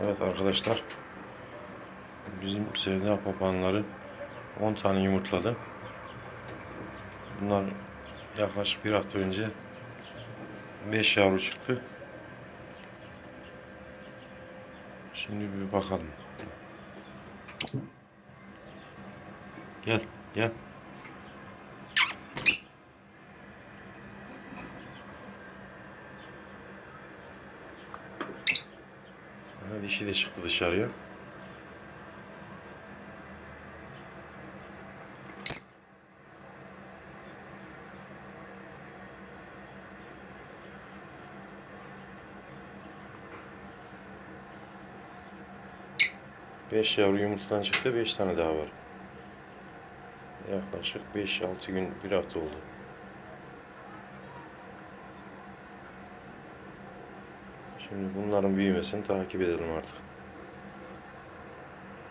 Evet arkadaşlar. Bizim Sevda papağanları 10 tane yumurtladı. Bunlar yaklaşık bir hafta önce 5 yavru çıktı. Şimdi bir bakalım. Gel, gel. Aha, dişi de çıktı dışarıya. Beş yavru yumurtadan çıktı. Beş tane daha var. Yaklaşık 5-6 gün, bir hafta oldu. Şimdi bunların büyümesini takip edelim artık.